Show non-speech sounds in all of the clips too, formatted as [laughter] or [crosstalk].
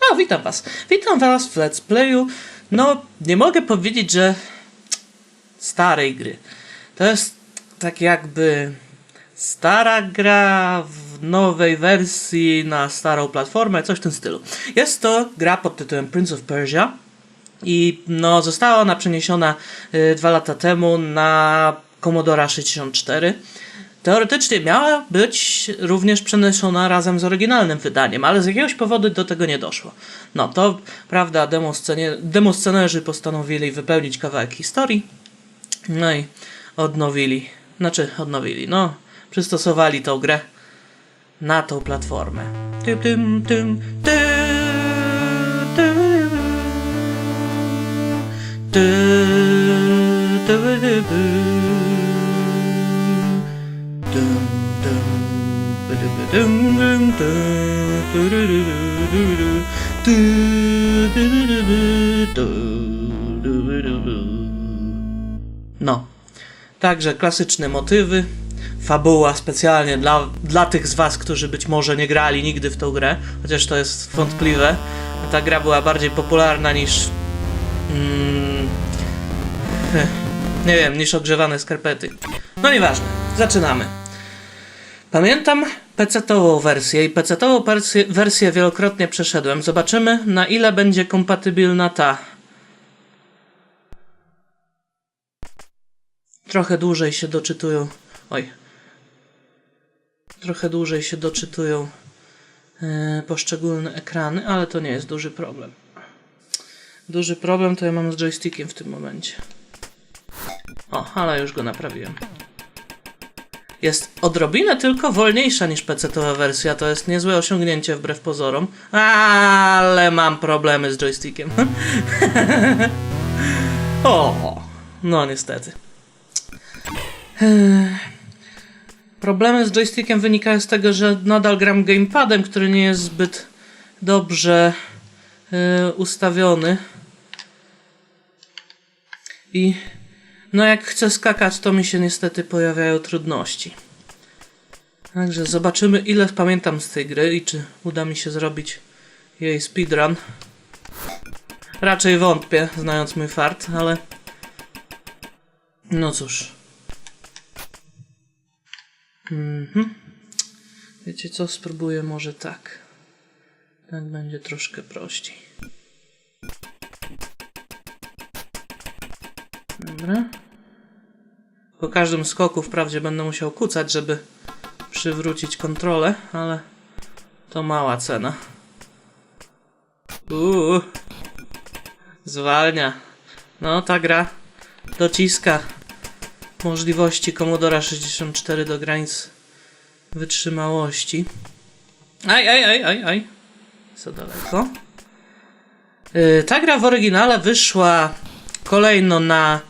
No, witam was. Witam was w Let's Playu. No, nie mogę powiedzieć, że starej gry. To jest tak jakby stara gra w nowej wersji na starą platformę, coś w tym stylu. Jest to gra pod tytułem Prince of Persia i no, została ona przeniesiona y, dwa lata temu na Commodore 64. Teoretycznie miała być również przeniesiona razem z oryginalnym wydaniem, ale z jakiegoś powodu do tego nie doszło. No to, prawda, demoscenerzy postanowili wypełnić kawałek historii, no i odnowili, znaczy odnowili, no, przystosowali tą grę na tą platformę. Tym, tym, tym, ty, No, także klasyczne motywy, fabuła specjalnie dla, dla tych z was, którzy być może nie grali nigdy w tą grę, chociaż to jest wątpliwe. Ta gra była bardziej popularna niż mm, nie wiem, niż ogrzewane skarpety. No nieważne, zaczynamy. Pamiętam PC-tową wersję i PC-tową wersję, wielokrotnie przeszedłem. Zobaczymy na ile będzie kompatybilna ta. Trochę dłużej się doczytują. Oj. Trochę dłużej się doczytują e, poszczególne ekrany, ale to nie jest duży problem. Duży problem to ja mam z joystickiem w tym momencie. O, ale już go naprawiłem. Jest odrobinę tylko wolniejsza niż PC-towa wersja, to jest niezłe osiągnięcie wbrew pozorom, ale mam problemy z joystickiem. [laughs] o, no niestety. [sighs] Problemy z joystickiem wynikają z tego, że nadal gram gamepadem, który nie jest zbyt dobrze e, ustawiony. I no jak chcę skakać, to mi się niestety pojawiają trudności. Także zobaczymy ile pamiętam z tej gry i czy uda mi się zrobić jej speedrun. Raczej wątpię, znając mój fart, ale... No cóż. Mhm. Wiecie co? Spróbuję może tak. Tak będzie troszkę prościej. Dobra. Po każdym skoku wprawdzie będę musiał kucać, żeby przywrócić kontrolę, ale to mała cena. Uuu. Zwalnia. No, ta gra dociska możliwości Commodore 64 do granic wytrzymałości. Aj, aj, aj, aj, aj. Co daleko? Yy, ta gra w oryginale wyszła kolejno na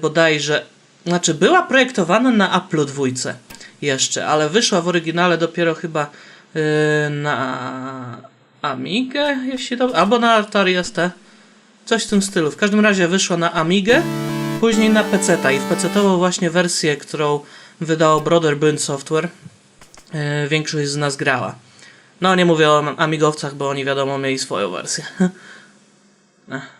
bodajże, znaczy była projektowana na Apple dwójce jeszcze, ale wyszła w oryginale dopiero chyba yy, na Amigę, jeśli to, albo na Atari ST. Coś w tym stylu. W każdym razie wyszła na Amigę, później na PC-ta i w PC-tową właśnie wersję, którą wydało Brotherburn Software, yy, większość z nas grała. No nie mówię o Amigowcach, bo oni wiadomo mieli swoją wersję. [laughs]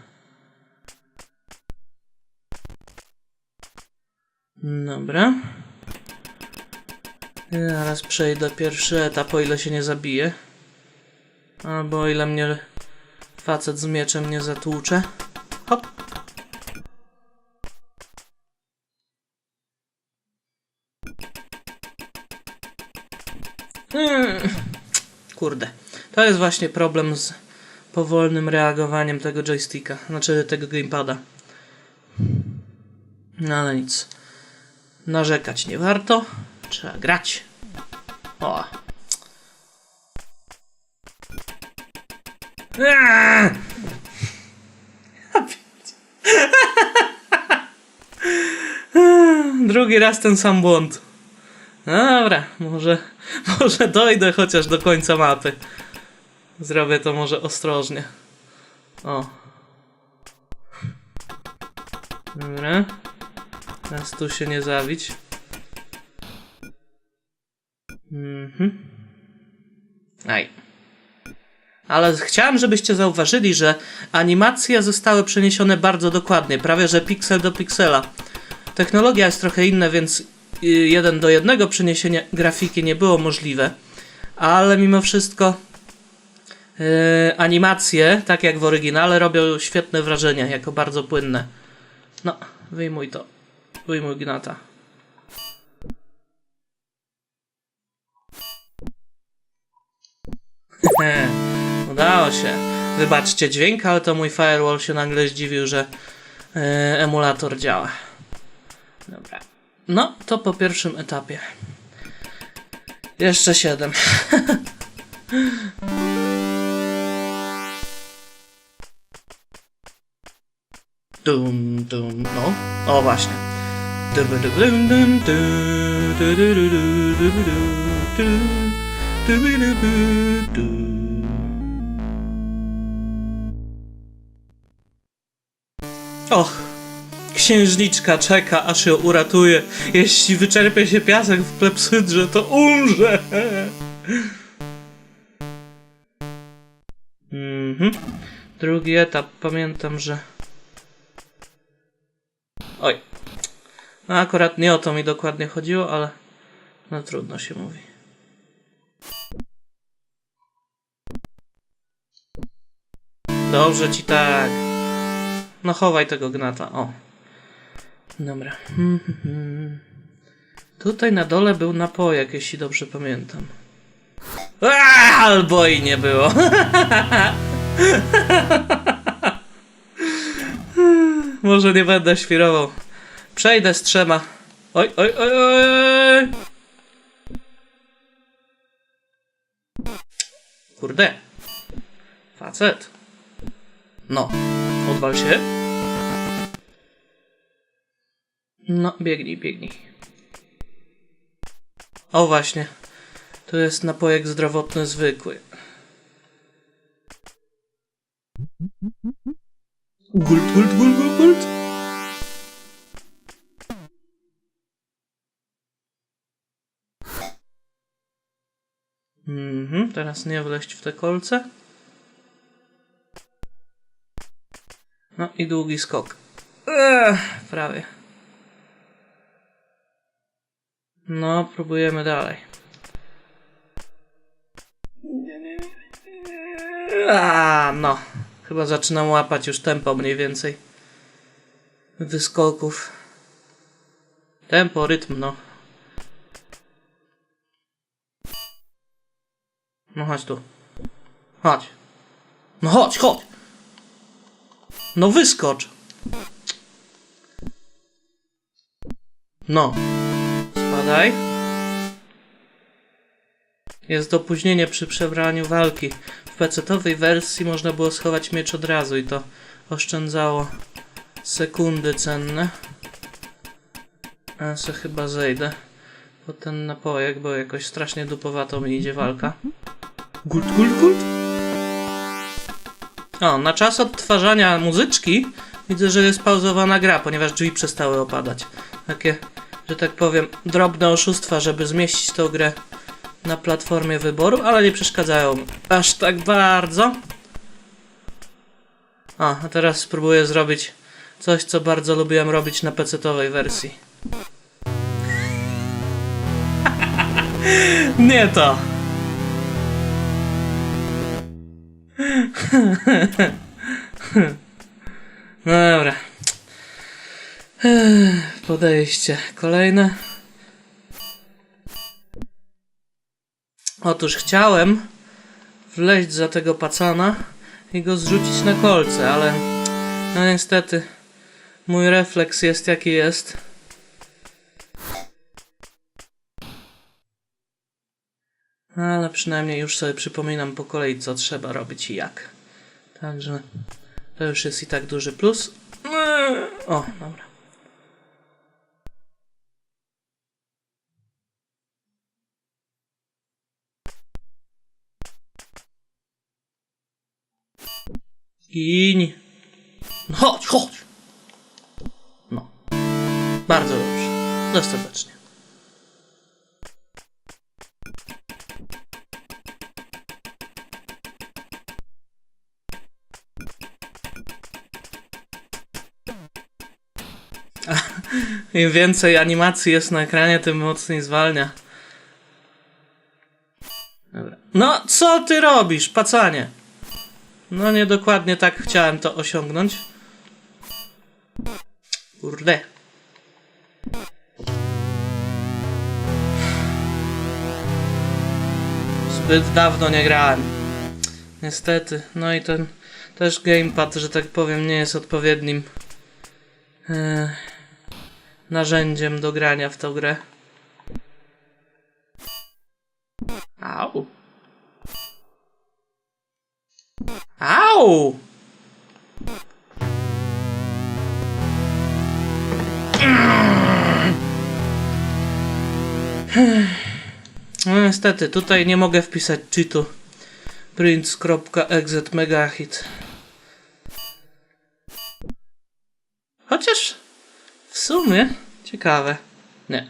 Dobra. Zaraz przejdę pierwszy etap, o ile się nie zabije. Albo o ile mnie facet z mieczem nie zatłucze. Hop. Hmm. Kurde. To jest właśnie problem z powolnym reagowaniem tego joysticka, znaczy tego gamepada. No ale nic. Narzekać nie warto. Trzeba grać. O. [laughs] Drugi raz ten sam błąd. No Dobra, może, [laughs] może dojdę chociaż do końca mapy. Zrobię to może ostrożnie. O. Dobra. Teraz tu się nie zawić. Mhm. Aj. Ale chciałem, żebyście zauważyli, że animacje zostały przeniesione bardzo dokładnie, prawie że piksel do piksela. Technologia jest trochę inna, więc y, jeden do jednego przeniesienie grafiki nie było możliwe, ale mimo wszystko yy, animacje, tak jak w oryginale, robią świetne wrażenie, jako bardzo płynne. No, wyjmuj to. Wyjmuj gnata. Udało się. Wybaczcie dźwięk, ale to mój firewall się nagle zdziwił, że yy, emulator działa. Dobra. No, to po pierwszym etapie. Jeszcze siedem. [laughs] Dum, dum, no. O, właśnie. Och, księżniczka czeka, aż ją uratuje. Jeśli wyczerpie się piasek w klepsydrze, to umrze. Mhm. Drugi etap. Pamiętam, że... Oj. No akurat nie o to mi dokładnie chodziło, ale... No trudno się mówi. Dobrze ci tak. No chowaj tego gnata, o. Dobra. [laughs] Tutaj na dole był napojek, jeśli dobrze pamiętam. Aaa, albo i nie było. [laughs] Może nie będę świrował. Przejdę z trzema. Oj, oj, oj, oj. Kurde. Facet. No. Odwal się. No, biegnij, biegnij. O właśnie. To jest napojek zdrowotny zwykły. Gult, gult, gult, gult, gult. Mhm, teraz nie wleść w te kolce. No i długi skok. Ech, prawie. No, próbujemy dalej. A, no. Chyba zaczynam łapać już tempo mniej więcej. Wyskoków. Tempo, rytm, no. No chodź tu. Chodź. No chodź, chodź. No wyskocz. No. Spadaj. Jest opóźnienie przy przebraniu walki. W PC-owej wersji można było schować miecz od razu i to oszczędzało sekundy cenne. A se chyba zejdę po ten napojek, bo jakoś strasznie dupowato mi idzie walka. Gult, gult, gult. O, na czas odtwarzania muzyczki widzę, że jest pauzowana gra, ponieważ drzwi przestały opadać. Takie, że tak powiem, drobne oszustwa, żeby zmieścić tą grę na platformie wyboru, ale nie przeszkadzają aż tak bardzo. A, a teraz spróbuję zrobić coś, co bardzo lubiłem robić na PC-owej wersji. [laughs] nie to! No dobra. Podejście kolejne. Otóż chciałem wleźć za tego pacana i go zrzucić na kolce, ale no niestety mój refleks jest jaki jest. Ale przynajmniej już sobie przypominam po kolei, co trzeba robić i jak. Także to już jest i tak duży plus. O, dobra. Giń. No chodź, chodź. No. Bardzo dobrze. Dostatecznie. Im więcej animacji jest na ekranie, tym mocniej zwalnia. Dobra. No, co ty robisz, pacanie? No, nie dokładnie tak chciałem to osiągnąć. Kurde. Zbyt dawno nie grałem. Niestety. No i ten też gamepad, że tak powiem, nie jest odpowiednim e, narzędziem do grania w tą grę. Au. Au! No niestety, tutaj nie mogę wpisać cheatu prince.exit megahit. Chociaż w sumie ciekawe. Nie.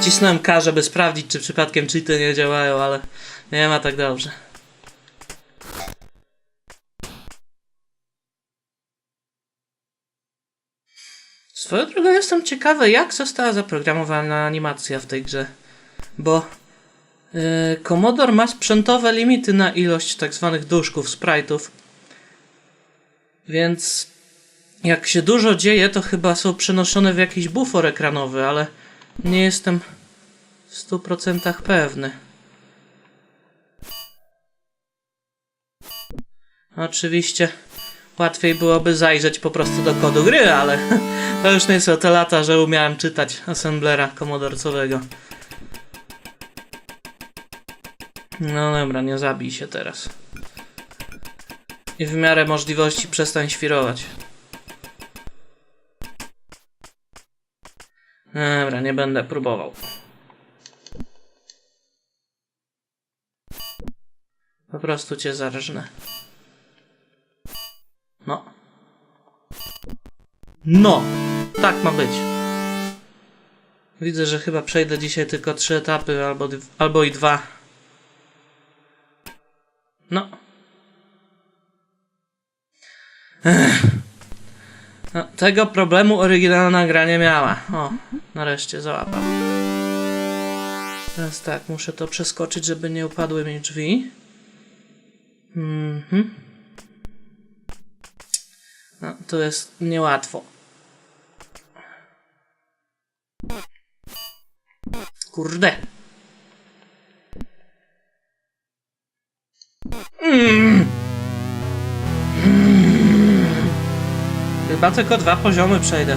Wcisnąłem K, żeby sprawdzić, czy przypadkiem cheaty nie działają, ale nie ma tak dobrze. Swoją drogą jestem ciekawy, jak została zaprogramowana animacja w tej grze. Bo yy, Commodore ma sprzętowe limity na ilość tak zwanych duszków, sprite'ów. Więc jak się dużo dzieje, to chyba są przenoszone w jakiś bufor ekranowy, ale nie jestem w 100% pewny. Oczywiście łatwiej byłoby zajrzeć po prostu do kodu gry, ale [laughs] to już nie są te lata, że umiałem czytać assemblera komodorcowego. No dobra, nie zabij się teraz. I w miarę możliwości przestań świrować. Dobra, nie będę próbował. Po prostu cię zarżnę. No. No! Tak ma być. Widzę, że chyba przejdę dzisiaj tylko trzy etapy, albo, albo i dwa. No. No, tego problemu oryginalna gra nie miała. O, nareszcie załapam. Teraz tak, muszę to przeskoczyć, żeby nie upadły mi drzwi. Mhm. No, to jest niełatwo. Kurde. Chyba tylko dwa poziomy przejdę.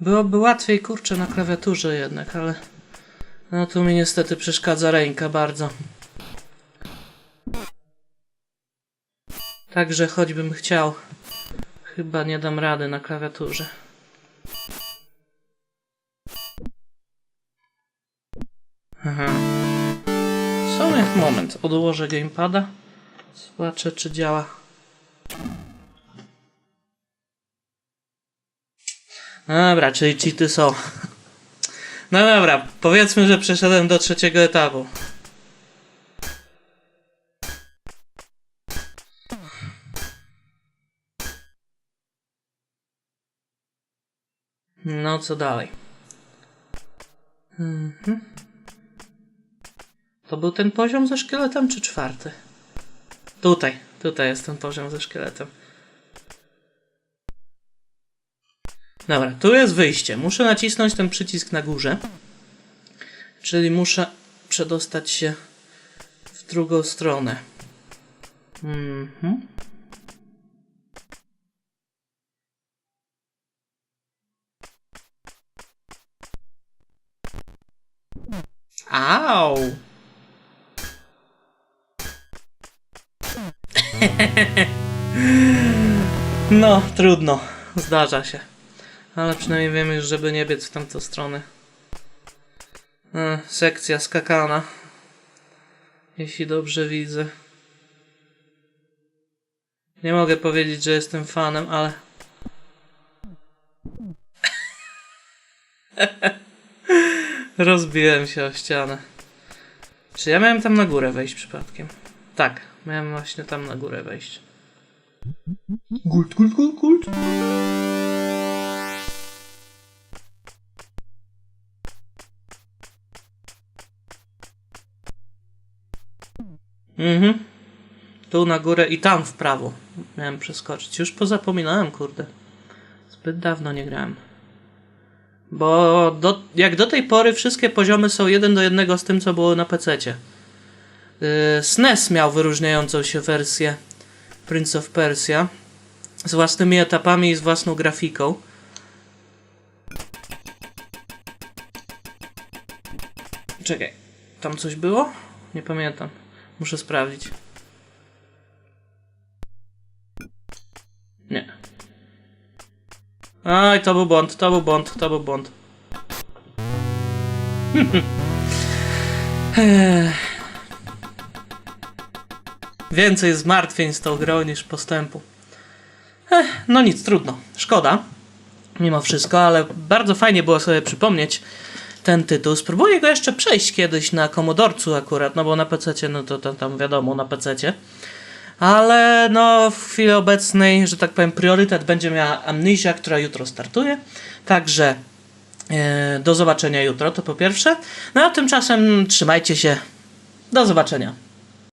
Byłoby łatwiej, kurczę, na klawiaturze jednak, ale... No tu mi niestety przeszkadza ręka bardzo. Także choćbym chciał, chyba nie dam rady na klawiaturze. Aha. W sumie moment, odłożę gamepada. Zobaczę czy działa. Dobra, czyli cheaty są. No dobra, powiedzmy, że przeszedłem do trzeciego etapu. No, co dalej? Mhm. To był ten poziom ze szkieletem, czy czwarty? Tutaj, tutaj jest ten poziom ze szkieletem. Dobra, tu jest wyjście. Muszę nacisnąć ten przycisk na górze. Czyli muszę przedostać się w drugą stronę. Mhm. Au! [laughs] No, trudno. Zdarza się. Ale przynajmniej wiemy już, żeby nie biec w tamtą stronę. E, sekcja skakana. Jeśli dobrze widzę. Nie mogę powiedzieć, że jestem fanem, ale... [laughs] Rozbiłem się o ścianę. Czy ja miałem tam na górę wejść przypadkiem? Tak, miałem właśnie tam na górę wejść. Kult, kult, kult, kult. Mhm. Tu na górę i tam w prawo. Miałem przeskoczyć. Już pozapominałem, kurde. Zbyt dawno nie grałem. Bo do, jak do tej pory wszystkie poziomy są jeden do jednego z tym, co było na PC. Yy, SNES miał wyróżniającą się wersję Prince of Persia z własnymi etapami i z własną grafiką. Czekaj, tam coś było? Nie pamiętam. Muszę sprawdzić. Nie. Aj, to był błąd, to był błąd, to był błąd. [laughs] Więcej zmartwień z tą grą niż postępu. Ech, no nic, trudno. Szkoda. Mimo wszystko, ale bardzo fajnie było sobie przypomnieć ten tytuł. Spróbuję go jeszcze przejść kiedyś na komodorcu akurat, no bo na PC, no to, tam wiadomo, na PC. Ale no w chwili obecnej, że tak powiem, priorytet będzie miała Amnesia, która jutro startuje. Także e, do zobaczenia jutro, to po pierwsze. No a tymczasem trzymajcie się. Do zobaczenia.